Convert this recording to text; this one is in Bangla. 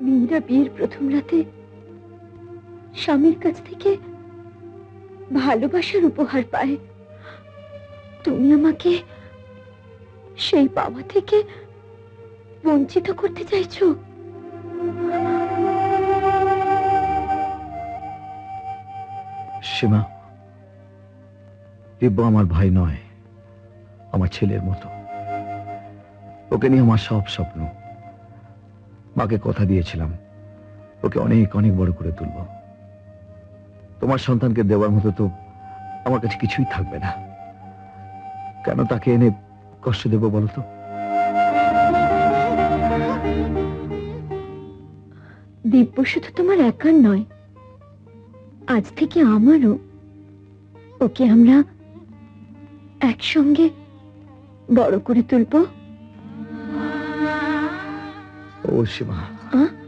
মেয়েরা বিয়ের প্রথম রাতে স্বামীর কাছ থেকে ভালোবাসার উপহার পায়। তুমি আমাকে সেই পাওয়া থেকে বঞ্চিত করতে চাইছো? সীমা, দিব্য আমার ভাই নয়, আমার ছেলের মতো। ওকে নিয়ে আমার সব স্বপ্ন। মাকে কথা দিয়েছিলাম। ওকে অনেক অনেক বড় করে তুলব। তোমার সন্তানকে দেওয়ার মতো তো আমার কাছে কিছুই থাকবে না। কেন তাকে এনে কষ্ট দেব বলো তো? দিব্য শুধু তোমার একার নয়, আজ থেকে আমারও। ওকে আমরা একসঙ্গে বড় করে তুলবো। ओ शिवा। हाँ?